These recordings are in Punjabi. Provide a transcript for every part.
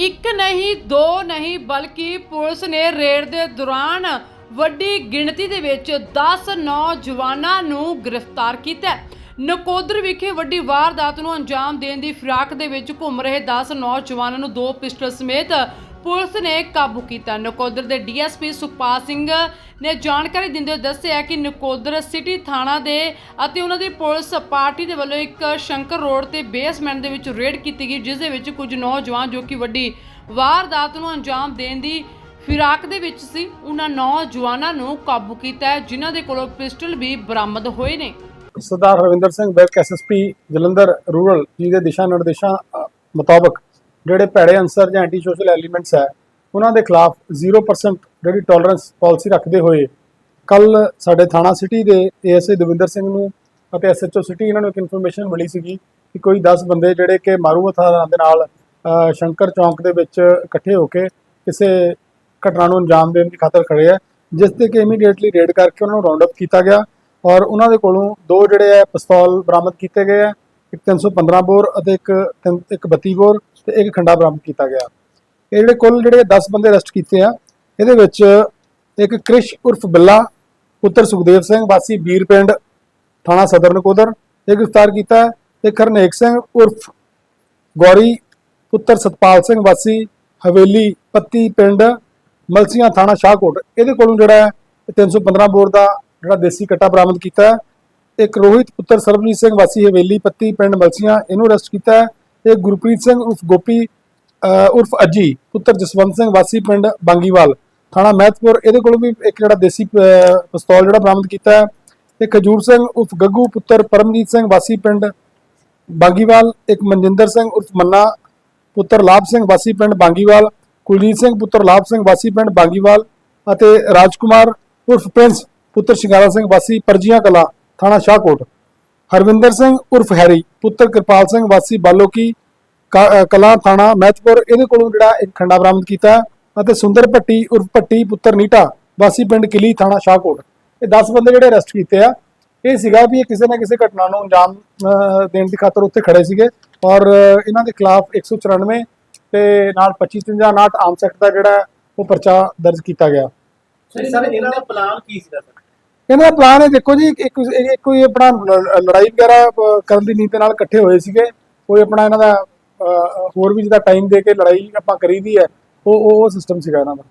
ਇੱਕ ਨਹੀਂ, ਦੋ ਨਹੀਂ, ਬਲਕਿ ਪੁਲਿਸ ਨੇ ਰੇਡ ਦੇ ਦੌਰਾਨ ਵੱਡੀ ਗਿਣਤੀ ਦੇ ਵਿੱਚ 10 ਨੌਜਵਾਨਾਂ ਨੂੰ ਗ੍ਰਿਫਤਾਰ ਕੀਤਾ ਨਕੋਦਰ ਵਿਖੇ ਵੱਡੀ ਵਾਰਦਾਤ ਨੂੰ ਅੰਜਾਮ ਦੇਣ ਦੀ ਫਿਰਾਕ ਦੇ ਵਿੱਚ ਘੁੰਮ ਰਹੇ 10 ਨੌਜਵਾਨਾਂ ਨੂੰ ਦੋ ਪਿਸਟਲ ਸਮੇਤ ਪੁਲਿਸ ਨੇ ਕਾਬੂ ਕੀਤਾ। ਨਕੋਦਰ ਦੇ ਡੀਐਸਪੀ ਸੁਖਪਾਲ ਸਿੰਘ ਨੇ ਜਾਣਕਾਰੀ ਦਿੰਦੇ ਹੋਏ ਦੱਸਿਆ ਕਿ ਨਕੋਦਰ ਸਿਟੀ ਥਾਣਾ ਦੇ ਅਤੇ ਉਹਨਾਂ ਦੀ ਪੁਲਿਸ ਪਾਰਟੀ ਦੇ ਵੱਲੋਂ ਇੱਕ ਸ਼ੰਕਰ ਰੋਡ ਤੇ ਬੇਸਮੈਂਟ ਦੇ ਵਿੱਚ ਰੇਡ ਕੀਤੀ ਗਈ, ਜਿਸ ਦੇ ਵਿੱਚ ਕੁਝ ਨੌਜਵਾਨ ਜੋ ਕਿ ਵੱਡੀ ਵਾਰਦਾਤ ਨੂੰ ਅੰਜਾਮ ਦੇਣ ਦੀ ਫਿਰਾਕ ਦੇ ਵਿੱਚ ਸੀ, ਉਹਨਾਂ ਨੌਜਵਾਨਾਂ ਨੂੰ ਕਾਬੂ ਕੀਤਾ ਹੈ, ਜਿਨ੍ਹਾਂ ਦੇ ਕੋਲੋਂ ਪਿਸਟਲ ਵੀ ਬਰਾਮਦ ਹੋਏ ਨੇ। ਸਰਦਾਰ ਹਰਵਿੰਦਰ ਸਿੰਘ ਬੈਕ ਐਸਐਸਪੀ ਜਲੰਧਰ ਰੂਰਲ, ਜੀ ਦੇ ਦਿਸ਼ਾ ਨਿਰਦੇਸ਼ਾਂ ਮੁਤਾਬਕ ਜਿਹੜੇ ਭੈੜੇ ਅਨਸਰ ਜਾਂ ਐਂਟੀ ਸੋਸ਼ਲ ਐਲੀਮੈਂਟਸ ਹੈ, ਉਹਨਾਂ ਦੇ ਖਿਲਾਫ 0% ਜਿਹੜੀ ਟੋਲਰੈਂਸ ਪਾਲਿਸੀ ਰੱਖਦੇ ਹੋਏ ਕੱਲ ਸਾਡੇ ਥਾਣਾ ਸਿਟੀ ਦੇ ਏਐਸਏ ਦਵਿੰਦਰ ਸਿੰਘ ਨੂੰ ਅਤੇ ਐਸਐਚਓ ਸਿਟੀ ਇਹਨਾਂ ਨੂੰ ਇੱਕ ਇਨਫੋਰਮੇਸ਼ਨ ਮਿਲੀ ਸੀਗੀ ਕਿ ਕੋਈ 10 ਬੰਦੇ ਜਿਹੜੇ ਕਿ ਮਾਰੂ ਹਥਿਆਰਾਂ ਦੇ ਨਾਲ ਸ਼ੰਕਰ ਚੌਂਕ ਦੇ ਵਿੱਚ ਇਕੱਠੇ ਹੋ ਕੇ ਕਿਸੇ ਘਟਨਾ ਨੂੰ ਅੰਜਾਮ ਦੇਣ ਦੀ ਖਾਤਰ ਖੜੇ ਹੈ, ਜਿਸ ਤੇ ਕਿ ਇਮੀਡੀਏਟਲੀ ਰੇਡ ਕਰਕੇ ਉਹਨਾਂ ਨੂੰ ਰਾਉਂਡ ਅਪ ਕੀਤਾ ਗਿਆ ਔਰ ਉਹਨਾਂ ਦੇ ਕੋਲੋਂ ਦੋ ਜਿਹੜੇ ਹੈ, ਪਿਸਤੌਲ ਬਰਾਮਦ ਕੀਤੇ ਗਏ ਹੈ। ਇੱਕ 315 ਬੋਰ ਅਤੇ ਇੱਕ ਤਿੰਨ- ਇੱਕ 32 ਬੋਰ ਤੇ ਇੱਕ ਖੰਡਾ ਬਰਾਮਦ ਕੀਤਾ ਗਿਆ। ਇਹ ਜਿਹੜੇ ਕੁੱਲ ਜਿਹੜੇ 10 ਬੰਦੇ ਅਰੈਸਟ ਕੀਤੇ ਆ, ਇਹਦੇ ਵਿੱਚ ਇੱਕ ਕ੍ਰਿਸ਼ ਉਰਫ ਬਿੱਲਾ, ਪੁੱਤਰ ਸੁਖਦੇਵ ਸਿੰਘ, ਵਾਸੀ ਬੀਰ ਪਿੰਡ, ਥਾਣਾ ਸਦਰ ਨਕੋਦਰ, ਇਹ ਗ੍ਰਿਫਤਾਰ ਕੀਤਾ ਹੈ। ਤੇ ਕਰਨੇਕ ਸਿੰਘ ਉਰਫ ਗੌਰੀ, ਪੁੱਤਰ ਸਤਪਾਲ ਸਿੰਘ, ਵਾਸੀ ਹਵੇਲੀ, ਪੱਤੀ ਪਿੰਡ, ਮਲਸੀਆਂ ਥਾਣਾ ਸ਼ਾਹਕੋਟ। ਇਹਦੇ ਕੋਲੋਂ ਜਿਹੜਾ ਹੈ 315 ਬੋਰ ਦਾ ਜਿਹੜਾ ਦੇਸੀ ਕੱਟਾ ਬਰਾਮਦ ਕੀਤਾ ਹੈ। ਇੱਕ ਰੋਹਿਤ ਪੁੱਤਰ ਸਰਬਜੀਤ ਸਿੰਘ ਵਾਸੀ ਹਵੇਲੀ ਪੱਤੀ ਪਿੰਡ ਮਲਸੀਆਂ ਇਹਨੂੰ ਅਰੈਸਟ ਕੀਤਾ ਹੈ ਤੇ ਗੁਰਪ੍ਰੀਤ ਸਿੰਘ ਉਰਫ ਗੋਪੀ ਉਰਫ ਅਜੀ ਪੁੱਤਰ ਜਸਵੰਤ ਸਿੰਘ ਵਾਸੀ ਪਿੰਡ ਬਾਂਗੀਵਾਲ ਥਾਣਾ ਮਹਿਤਪੁਰ। ਇਹਦੇ ਕੋਲੋਂ ਵੀ ਇੱਕ ਜਿਹੜਾ ਦੇਸੀ ਅਹ, ਪਿਸਤੌਲ ਜਿਹੜਾ ਬਰਾਮਦ ਕੀਤਾ ਹੈ। ਤੇ ਖਜੂਰ ਸਿੰਘ ਉਰਫ ਗੱਗੂ ਪੁੱਤਰ ਪਰਮਜੀਤ ਸਿੰਘ ਵਾਸੀ ਪਿੰਡ ਬਾਂਗੀਵਾਲ ਇੱਕ ਮਨਜਿੰਦਰ ਸਿੰਘ ਉਰਫ ਮੰਨਾ ਪੁੱਤਰ ਲਾਭ ਸਿੰਘ ਵਾਸੀ ਪਿੰਡ ਬਾਂਗੀਵਾਲ ਕੁਲਜੀਤ ਸਿੰਘ ਪੁੱਤਰ ਲਾਭ ਸਿੰਘ ਵਾਸੀ ਪਿੰਡ ਬਾਂਗੀਵਾਲ ਅਤੇ ਰਾਜਕੁਮਾਰ ਉਰਫ ਪ੍ਰਿੰਸ ਪੁੱਤਰ ਸ਼ਿੰਗਾਰਾ ਸਿੰਘ ਵਾਸੀ ਪਰਜੀਆਂ ਕਲਾ। ਥਾਣਾ ਸ਼ਾਹਕੋਟ। ਹਰਵਿੰਦਰ ਸਿੰਘ ਉਰਫ ਹੈਰੀ, ਪੁੱਤਰ ਕਿਰਪਾਲ ਸਿੰਘ, ਵਾਸੀ ਬਾਲੋਕੀ, ਕ- ਕਲਾਂ ਥਾਣਾ ਮਹਿਤਪੁਰ, ਇਹਦੇ ਕੋਲੋਂ ਜਿਹੜਾ ਇੱਕ ਖੰਡਾ ਬਰਾਮਦ ਕੀਤਾ ਅਤੇ ਸੁੰਦਰ ਭੱਟੀ, ਉਰਫ ਭੱਟੀ ਪੁੱਤਰ ਨੀਟਾ, ਵਾਸੀ ਪਿੰਡ ਕਿਲੀ ਥਾਣਾ ਸ਼ਾਹਕੋਟ। ਇਹ 10 ਬੰਦੇ ਜਿਹੜੇ ਅਰੈਸਟ ਕੀਤੇ ਆ। ਇਹ ਸੀਗਾ ਵੀ ਇਹ ਕਿਸੇ ਨਾ ਕਿਸੇ ਘਟਨਾ ਨੂੰ ਅੰਜਾਮ ਦੇਣ ਦੀ ਖਾਤਰ ਉੱਥੇ ਖੜੇ ਸੀਗੇ ਔਰ ਇਹਨਾਂ ਦੇ ਖਿਲਾਫ 194 ਤੇ ਨਾਲ 2559 ਆਮ ਸੈਕਟ ਦਾ ਜਿਹੜਾ ਉਹ ਪਰਚਾ ਦਰਜ ਕੀਤਾ ਗਿਆ। ਸਰ, ਇਹਨਾਂ ਦਾ ਪਲਾਨ ਕੀ ਸੀਗਾ ਇਹਨਾਂ ਦਾ ਪਲਾਨ ਹੈ ਦੇਖੋ ਜੀ ਇੱਕ ਇੱਕ ਕੋਈ ਆਪਣਾ ਲੜਾਈ ਵਗੈਰਾ ਕਰਨ ਦੀ ਨੀਤ ਨਾਲ ਇਕੱਠੇ ਹੋਏ ਸੀਗੇ। ਕੋਈ ਆਪਣਾ ਇਹਨਾਂ ਦਾ ਹੋਰ ਵੀ ਜਿਹਦਾ ਟਾਈਮ ਦੇ ਕੇ ਲੜਾਈ ਆਪਾਂ ਕਰੀਦੀ ਹੈ ਉਹ ਉਹ- ਸਿਸਟਮ ਸੀਗਾ ਇਹਨਾਂ ਦਾ।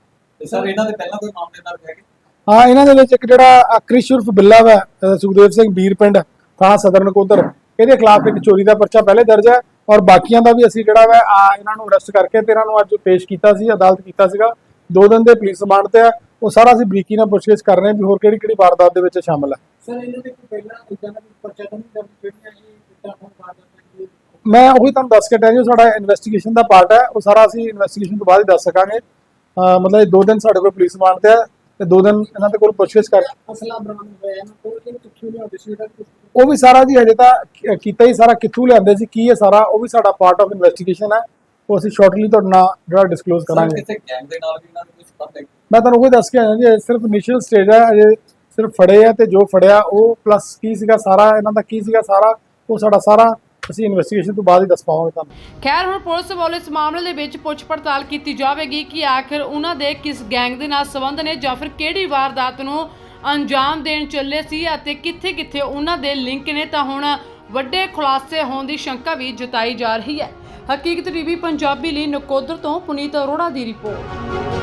ਤੇ ਸਰ ਇਹਨਾਂ ਦੇ ਪਹਿਲਾਂ ਕੋਈ ਮਾਮਲੇ ਦਰਜ ਹੈਗੇ? ਹਾਂ ਇਹਨਾਂ ਦੇ ਵਿੱਚ ਇੱਕ ਜਿਹੜਾ ਕ੍ਰਿਸ਼ ਉਰਫ ਬਿੱਲਾ ਵਾ ਸੁਖਦੇਵ ਸਿੰਘ ਬੀਰ ਪਿੰਡ ਥਾਣਾ ਸਦਰ ਨਕੋਦਰ ਇਹਦੇ ਖਿਲਾਫ ਇੱਕ ਚੋਰੀ ਦਾ ਪਰਚਾ ਪਹਿਲੇ ਦਰਜ ਹੈ ਔਰ ਬਾਕੀਆਂ ਦਾ ਵੀ ਅਸੀਂ ਜਿਹੜਾ ਵਾ ਇਹਨਾਂ ਨੂੰ ਅਰੈਸਟ ਕਰਕੇ ਤੇ ਇਹਨਾਂ ਨੂੰ ਅੱਜ ਪੇਸ਼ ਕੀਤਾ ਸੀ ਅਦਾਲਤ ਕੀਤਾ ਸੀਗਾ। ਦੋ ਦਿਨ ਦੇ ਪੁਲਿਸ ਰਿਮਾਂਡ ਤੇ ਆ ਉਹ ਸਾਰਾ ਅਸੀਂ ਬਰੀਕੀ ਨਾਲ ਪੁੱਛਗਿੱਛ ਕਰ ਰਹੇ ਹਾਂ ਵੀ ਹੋਰ ਕਿਹੜੀ ਕਿਹੜੀ ਵਾਰਦਾਤ ਦੇ ਵਿੱਚ ਸ਼ਾਮਲ ਹੈ ਸਰ ਇਹਨਾਂ ਦੇ ਕੋਈ ਪਹਿਲਾਂ ਇਦਾਂ ਦਾ ਕੋਈ ਪਰਚਾ ਤਾਂ ਨਹੀਂ ਦਰਜ ਜਿਹੜੀਆਂ ਜੀ? ਇਦਾਂ ਹੁਣ ਬਾਅਦ ਵਿੱਚ ਮੈਂ ਉਹੀ ਤੁਹਾਨੂੰ ਦੱਸ ਕੇ ਜੀ ਉਹ ਸਾਡਾ ਇਨਵੈਸਟੀਗੇਸ਼ਨ ਦਾ ਪਾਰਟ ਹੈ। ਉਹ ਸਾਰਾ ਅਸੀਂ ਇਨਵੈਸਟੀਗੇਸ਼ਨ ਤੋਂ ਬਾਅਦ ਹੀ ਦੱਸ ਸਕਾਂਗੇ। ਅਹ ਮਤਲਬ ਇਹ ਦੋ ਦਿਨ ਸਾਡੇ ਕੋਲ ਪੁਲਿਸ ਤੇ ਹੈ ਤੇ ਦੋ ਦਿਨ ਇਹਨਾਂ ਦੇ ਕੋਲ ਪੁੱਛਗਿੱਛ ਕਰ ਅਸਲਾ ਬਰਾਮਦ ਹੋਇਆ ਇਹਨਾਂ ਕੋਲ ਕਿਹਨੂੰ ਕਿੱਥੋਂ ਲਿਆਉਂਦੇ ਸੀ ਇਹਦਾ ਕੁਛ? ਉਹ ਵੀ ਸਾਰਾ ਜੀ ਹਜੇ ਤਾਂ ਕੀ- ਕੀਤਾ ਹੀ ਸਾਰਾ ਕਿੱਥੋਂ ਲਿਆਂਦੇ ਸੀ ਕੀ ਹੈ ਸਾਰਾ ਉਹ ਵੀ ਸਾਡਾ ਪਾਰਟ ਆਫ ਇਨਵੈਸਟੀਗੇਸ਼ਨ ਹੈ। ਉਹ ਅਸੀਂ ਸ਼ਾਰਟਲੀ ਤੁਹਾਡੇ ਨਾਲ ਜਿਹੜਾ ਡਿਸਕਲੋਜ਼ ਕਰਾਂਗੇ। ਕਿਸੇ ਗੈਂਗ ਦੇ ਨਾਲ ਵੀ ਇਹਨਾਂ ਨੂੰ ਕੋਈ ਸੰਬੰਧ ਹੈ ਮੈਂ ਤੁਹਾਨੂੰ ਉਹ ਦੱਸ ਕੇ ਆਇਆ ਜੀ ਇਹ ਸਿਰਫ ਇਨੀਸ਼ੀਅਲ ਸਟੇਜ ਹੈ ਅਜੇ ਸਿਰਫ ਫੜੇ ਆ ਤੇ ਜੋ ਫੜਿਆ ਉਹ ਪਲੱਸ ਕੀ ਸੀਗਾ ਸਾਰਾ ਇਹਨਾਂ ਦਾ ਕੀ ਸੀਗਾ ਸਾਰਾ ਉਹ ਸਾਡਾ ਸਾਰਾ ਅਸੀਂ ਇਨਵੈਸਟੀਗੇਸ਼ਨ ਤੋਂ ਬਾਅਦ ਹੀ ਦੱਸ ਪਾਵਾਂਗੇ ਤੁਹਾਨੂੰ। ਖੈਰ ਹੁਣ ਪੁਲਿਸ ਵੱਲੋਂ ਇਸ ਮਾਮਲੇ ਦੇ ਵਿੱਚ ਪੁੱਛ ਪੜਤਾਲ ਕੀਤੀ ਜਾਵੇਗੀ ਕਿ ਆਖਿਰ ਉਹਨਾਂ ਦੇ ਕਿਸ ਗੈਂਗ ਦੇ ਨਾਲ ਸੰਬੰਧ ਨੇ ਜਾਂ ਫਿਰ ਕਿਹੜੀ ਵਾਰਦਾਤ ਨੂੰ ਅੰਜਾਮ ਦੇਣ ਚੱਲੇ ਸੀ ਅਤੇ ਕਿੱਥੇ-ਕਿੱਥੇ ਉਹਨਾਂ ਦੇ ਲਿੰਕ ਨੇ ਤਾਂ ਹੁਣ ਵੱਡੇ ਖੁਲਾਸੇ ਹੋਣ ਦੀ ਸ਼ੰਕਾ ਵੀ ਜਤਾਈ ਜਾ ਰਹੀ ਹੈ। ਹਕੀਕਤ ਟੀਵੀ ਪੰਜਾਬੀ ਲਈ ਨਕੋਦਰ ਤੋਂ ਪੁਨੀਤ ਅਰੋੜਾ ਦੀ ਰਿਪੋਰਟ।